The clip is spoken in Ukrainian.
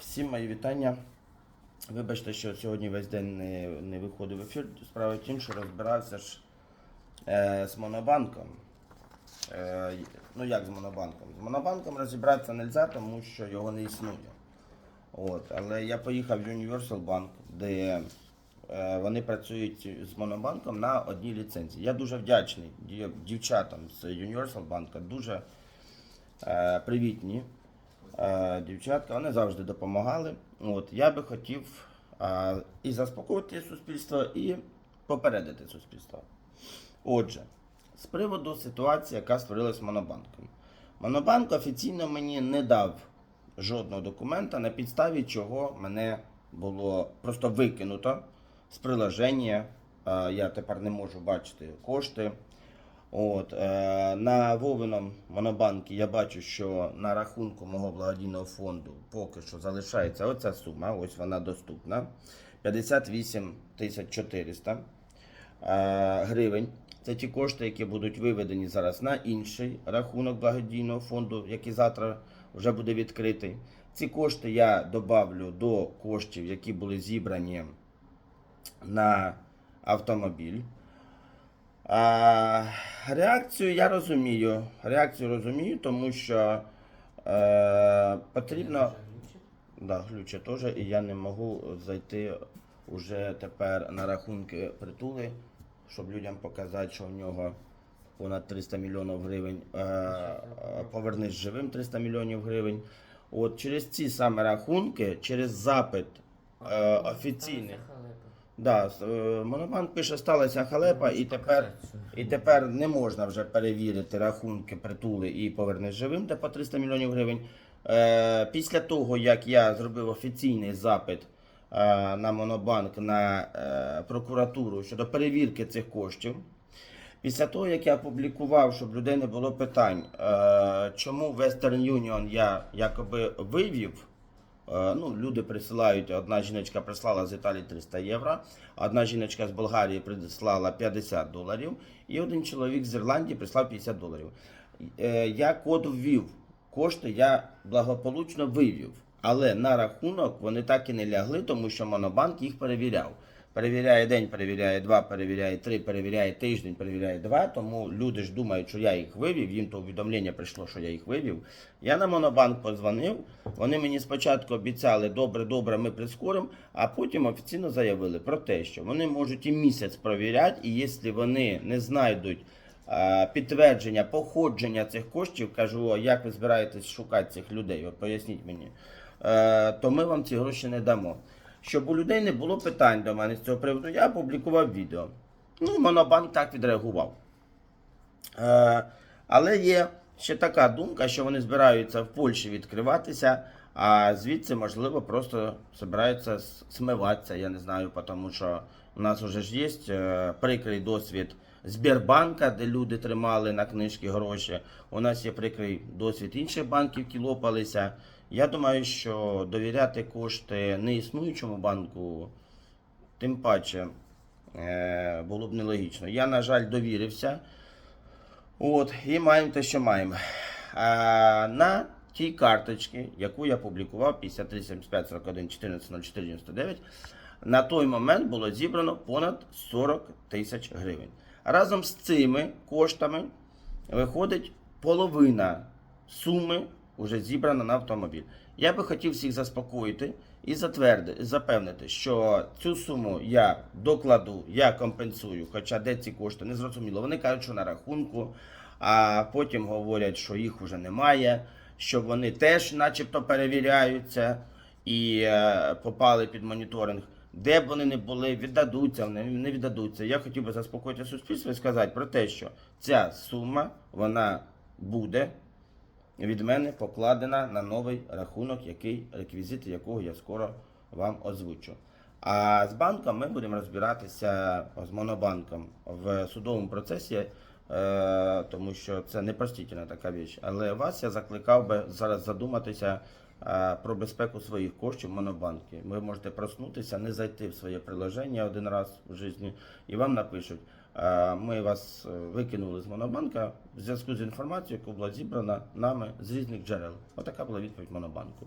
Всім мої вітання. Вибачте, що сьогодні весь день не, не виходив в ефір. Справа в тім, що розбирався ж е, з монобанком. Е, ну як з монобанком? З монобанком розібратися не можна, тому що його не існує. От, але я поїхав в Universal Bank, де е, вони працюють з монобанком на одній ліцензії. Я дуже вдячний дівчатам з Universal Bank, дуже е, привітні дівчатка, вони завжди допомагали. От, я би хотів е, і заспокоїти суспільство, і попередити суспільство. Отже, з приводу ситуації, яка створилась Монобанком. Монобанк офіційно мені не дав жодного документа, на підставі чого мене було просто викинуто з приложення. Е, Я тепер не можу бачити кошти. От, е, на Вовином монобанкі я бачу, що на рахунку мого благодійного фонду поки що залишається оця сума, ось вона доступна. 58 тисяч 400 е, гривень. Це ті кошти, які будуть виведені зараз на інший рахунок благодійного фонду, який завтра вже буде відкритий. Ці кошти я добавлю до коштів, які були зібрані на автомобіль. А, реакцію я розумію. Реакцію розумію, тому що е, потрібно. Да, глюче теж, і я не можу зайти уже тепер на рахунки притули, щоб людям показати, що в нього понад 300 мільйонів гривень. Е, е, повернись живим 300 мільйонів гривень. От через ці саме рахунки, через запит е, офіційний. Да, е, Монобанк пише, сталася халепа, і тепер, і тепер не можна вже перевірити рахунки притули і повернись живим, де по 300 мільйонів гривень. Е, після того, як я зробив офіційний запит е, на Монобанк на е, прокуратуру щодо перевірки цих коштів, Після того, як я опублікував, щоб людей не було питань, е, чому Western Union я якоби вивів. Е, Ну, люди присилають, одна жіночка прислала з Італії 300 євро, одна жіночка з Болгарії прислала 50 доларів, і один чоловік з Ірландії прислав 50 доларів. Е, Я код ввів, кошти я благополучно вивів, але на рахунок вони так і не лягли, тому що Монобанк їх перевіряв. Перевіряє день, перевіряє два, перевіряє три, перевіряє тиждень, перевіряє два. Тому люди ж думають, що я їх вивів. Їм то повідомлення прийшло, що я їх вивів. Я на Монобанк позвонив. Вони мені спочатку обіцяли добре, добре, ми прискоримо, а потім офіційно заявили про те, що вони можуть і місяць провіряти, і якщо вони не знайдуть підтвердження походження цих коштів, кажу, як ви збираєтесь шукати цих людей? От поясніть мені, е, то ми вам ці гроші не дамо. Щоб у людей не було питань до мене з цього приводу, я опублікував відео. Ну, Монобанк так відреагував. Е, але є ще така думка, що вони збираються в Польщі відкриватися, а звідси, можливо, просто збираються смиватися, я не знаю, тому що у нас вже ж є е, прикрий досвід Сбербанка, де люди тримали на книжки гроші. У нас є прикрий досвід інших банків, які лопалися. Я думаю, що довіряти кошти неіснуючому банку, тим паче, е, було б нелогічно. Я, на жаль, довірився. От, і маємо те, що маємо. А, на тій карточці, яку я публікував 53 75 41 14 04 99, на той момент було зібрано понад 40 тисяч гривень. Разом з цими коштами виходить половина суми вже зібрана на автомобіль. Я би хотів всіх заспокоїти і затвердити, запевнити, що цю суму я докладу, я компенсую, хоча де ці кошти не зрозуміло. Вони кажуть, що на рахунку, а потім говорять, що їх вже немає, що вони теж, начебто, перевіряються і е, попали під моніторинг. Де б вони не були, віддадуться, вони не віддадуться. Я хотів би заспокоїти суспільство і сказати про те, що ця сума вона буде від мене покладена на новий рахунок, який реквізити якого я скоро вам озвучу. А з банком ми будемо розбиратися з монобанком в судовому процесі, е, тому що це непростительна така річ. Але вас я закликав би зараз задуматися про безпеку своїх коштів в монобанки. Ви можете проснутися, не зайти в своє приложення один раз в житті, і вам напишуть. е, Ми вас е, викинули з монобанка в зв'язку з інформацією, яка була зібрана нами з різних джерел. Отака була відповідь монобанку.